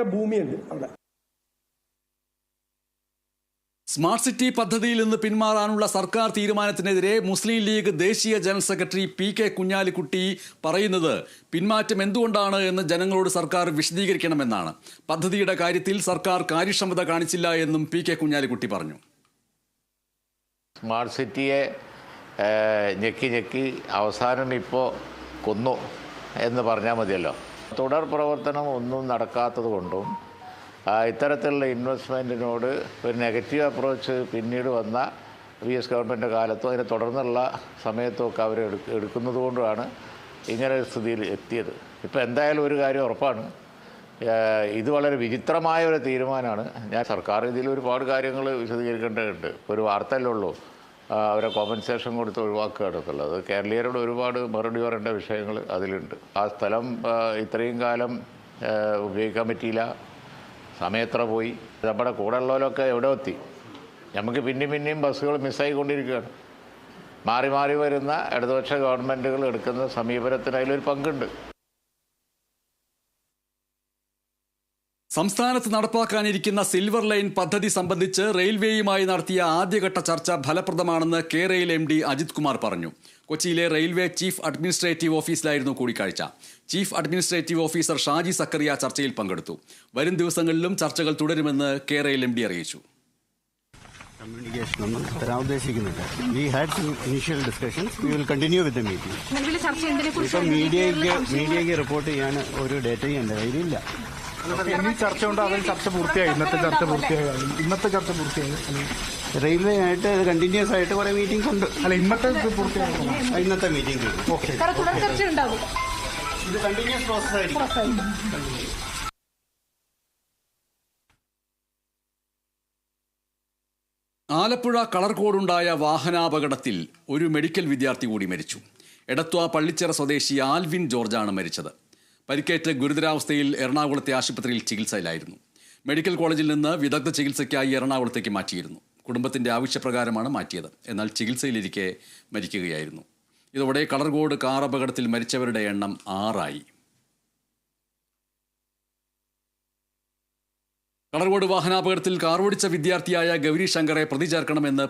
രൂപയുടെ ഭൂമിയുണ്ട് അവിടെ. Smart city പദ്ധതിയിൽ നിന്ന് പിന്മാറാനുള്ള സർക്കാർ തീരുമാനത്തിനെതിരെ മുസ്ലിം ലീഗ് ദേശീയ general secretary P K Kunhalikutty പറയുന്നത് പിന്മാറ്റം എന്തുകൊണ്ടാണ് എന്ന് ജനങ്ങളോട് സർക്കാർ വിശദീകരിക്കണമെന്നാണ്. പദ്ധതിയുടെ കാര്യത്തിൽ സർക്കാർ കാര്യക്ഷമത കാണിച്ചില്ല എന്നും പി കെ കുഞ്ഞാലിക്കുട്ടി പറഞ്ഞു. സ്മാർട്ട് സിറ്റിയെ ഞെക്കി ഞെക്കി അവസാനം ഇപ്പോൾ കൊന്നു എന്ന് പറഞ്ഞാൽ മതിയല്ലോ. തുടർ പ്രവർത്തനം ഒന്നും നടക്കാത്തത് കൊണ്ടും ഇത്തരത്തിലുള്ള ഇൻവെസ്റ്റ്മെന്റിനോട് ഒരു നെഗറ്റീവ് അപ്രോച്ച് പിന്നീട് വന്ന വി എസ് ഗവൺമെന്റ് കാലത്തും അതിനെ തുടർന്നുള്ള സമയത്തും ഒക്കെ അവർ എടുക്ക എടുക്കുന്നത് കൊണ്ടുമാണ് ഇങ്ങനെ ഒരു സ്ഥിതിയിൽ എത്തിയത്. ഇപ്പോൾ എന്തായാലും ഒരു കാര്യം ഉറപ്പാണ്. ഇത് വളരെ വിചിത്രമായ ഒരു തീരുമാനമാണ്. ഞാൻ സർക്കാർ ഇതിൽ ഒരുപാട് കാര്യങ്ങൾ വിശദീകരിക്കേണ്ടതുണ്ട്. ഒരു വാർത്തയല്ലേ ഉള്ളൂ. അവരെ കോമ്പൻസേഷൻ കൊടുത്ത് ഒഴിവാക്കുകയാണ് എന്നുള്ളത്. കേരളീയരോട് ഒരുപാട് മറുപടി പറയേണ്ട വിഷയങ്ങൾ അതിലുണ്ട്. ആ സ്ഥലം ഇത്രയും കാലം ഉപയോഗിക്കാൻ പറ്റിയില്ല. സമയത്ര പോയി. നമ്മുടെ കൂടെ ഉള്ളവരൊക്കെ എവിടെ എത്തി? നമുക്ക് പിന്നെയും പിന്നെയും ബസ്സുകൾ മിസ്സായിക്കൊണ്ടിരിക്കുകയാണ് മാറി മാറി വരുന്ന ഇടതുപക്ഷ ഗവൺമെന്റുകൾ എടുക്കുന്ന സമീപനത്തിന് അതിലൊരു പങ്കുണ്ട്. സംസ്ഥാനത്ത് നടപ്പാക്കാനിരിക്കുന്ന സിൽവർ ലൈൻ പദ്ധതി സംബന്ധിച്ച് റെയിൽവേയുമായി നടത്തിയ ആദ്യഘട്ട ചർച്ച ഫലപ്രദമാണെന്ന് K rail M D Ajith Kumar പറഞ്ഞു. കൊച്ചിയിലെ റെയിൽവേ ചീഫ് അഡ്മിനിസ്ട്രേറ്റീവ് ഓഫീസിലായിരുന്നു കൂടിക്കാഴ്ച. Chief administrative officer Shaji Zacharia ചർച്ചയിൽ പങ്കെടുത്തു. വരും ദിവസങ്ങളിലും ചർച്ചകൾ തുടരുമെന്ന് കെ റെയിൽ എം ഡി അറിയിച്ചു. കമ്മ്യൂണിക്കേഷൻ ഒന്നും തരാൻ ഉദ്ദേശിക്കുന്നില്ല. We had some initial discussions we will continue with the meeting ഇപ്പം മീഡിയയ്ക്ക് മീഡിയയ്ക്ക് റിപ്പോർട്ട് ചെയ്യാൻ ഒരു ഡേറ്റയും എന്റെ കയ്യിലില്ല. ഇനി ചർച്ച കൊണ്ട് അതിൽ ചർച്ച പൂർത്തിയായി. ഇന്നത്തെ ചർച്ച പൂർത്തിയായി. ഇന്നത്തെ ചർച്ച പൂർത്തിയായി. റെയിൽവേ ആയിട്ട് കണ്ടിന്യൂസ് ആയിട്ട് കുറെ മീറ്റിംഗ്സ് ഉണ്ട്. അല്ല ഇന്നത്തെ ഇത് പൂർത്തിയായി. ഇന്നത്തെ മീറ്റിംഗ് ഓക്കെ. ഇത് കണ്ടിന്യൂസ് പ്രോസസ് ആയിരിക്കും. ആലപ്പുഴ കളർകോടുണ്ടായ വാഹനാപകടത്തിൽ ഒരു മെഡിക്കൽ വിദ്യാർത്ഥി കൂടി മരിച്ചു. എടത്വ പള്ളിച്ചിറ സ്വദേശി ആൽവിൻ ജോർജാണ് മരിച്ചത്. പരിക്കേറ്റ് ഗുരുതരാവസ്ഥയിൽ എറണാകുളത്തെ ആശുപത്രിയിൽ ചികിത്സയിലായിരുന്നു. മെഡിക്കൽ കോളേജിൽ നിന്ന് വിദഗ്ധ ചികിത്സയ്ക്കായി എറണാകുളത്തേക്ക് മാറ്റിയിരുന്നു. കുടുംബത്തിന്റെ ആവശ്യപ്രകാരമാണ് മാറ്റിയത്. എന്നാൽ ചികിത്സയിലിരിക്കെ മരിക്കുകയായിരുന്നു. ഇതോടെ കളർകോട് കാർ അപകടത്തിൽ മരിച്ചവരുടെ എണ്ണം ആറായി. കളർകോട് വാഹനാപകടത്തിൽ കാർ ഓടിച്ച വിദ്യാർത്ഥിയായ ഗൗരി ശങ്കറെ പ്രതി ചേർക്കണമെന്ന്